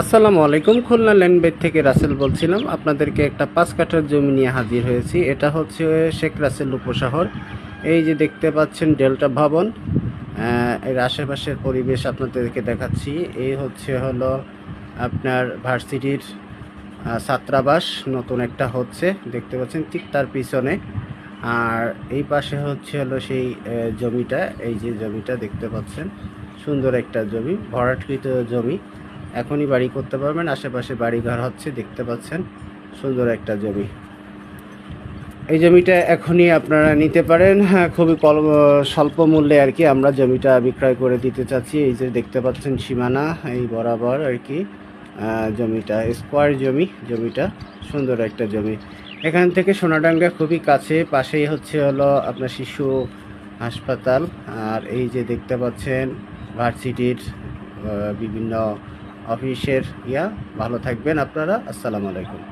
আসসালামু আলাইকুম। খুলনা ল্যান্ডবেড থেকে রাসেল বলছিলাম। আপনাদেরকে একটা পাঁচ কাঠার জমি নিয়ে হাজির হয়েছি। এটা হচ্ছে শেখ রাসেল উপশহর। এই যে দেখতে পাচ্ছেন ডেল্টা ভবন এর আশেপাশের পরিবেশ আপনাদেরকে দেখাচ্ছি। এই হচ্ছে হলো আপনার ভার্সিটির ছাত্রাবাস। নতুন একটা হচ্ছে, দেখতে পাচ্ছেন ঠিক তার পিছনে। আর এই পাশে হচ্ছে হলো সেই জমিটা। এই যে জমিটা দেখতে পাচ্ছেন, সুন্দর একটা জমি, ভরাটকৃত জমি। এখনই বাড়ি করতে পারবেন। আশেপাশে বাড়িঘর হচ্ছে, দেখতে পাচ্ছেন। সুন্দর একটা জমি। এই জমিটা এখনই আপনারা নিতে পারেন। হ্যাঁ খুবই কল, স্বল্প মূল্যে আর কি আমরা জমিটা বিক্রয় করে দিতে চাচ্ছি। এই যে দেখতে পাচ্ছেন সীমানা, এই বরাবর আর কি জমিটা, স্কোয়ার জমি, জমিটা। সুন্দর একটা জমি। এখান থেকে সোনাডাঙ্গা খুবই কাছে, পাশেই হচ্ছে হলো আপনার শিশু হাসপাতাল। আর এই যে দেখতে পাচ্ছেন, ভার্সিটির বিভিন্ন অফিসের ইয়া ভালো থাকবেন আপনারা। আসসালামু আলাইকুম।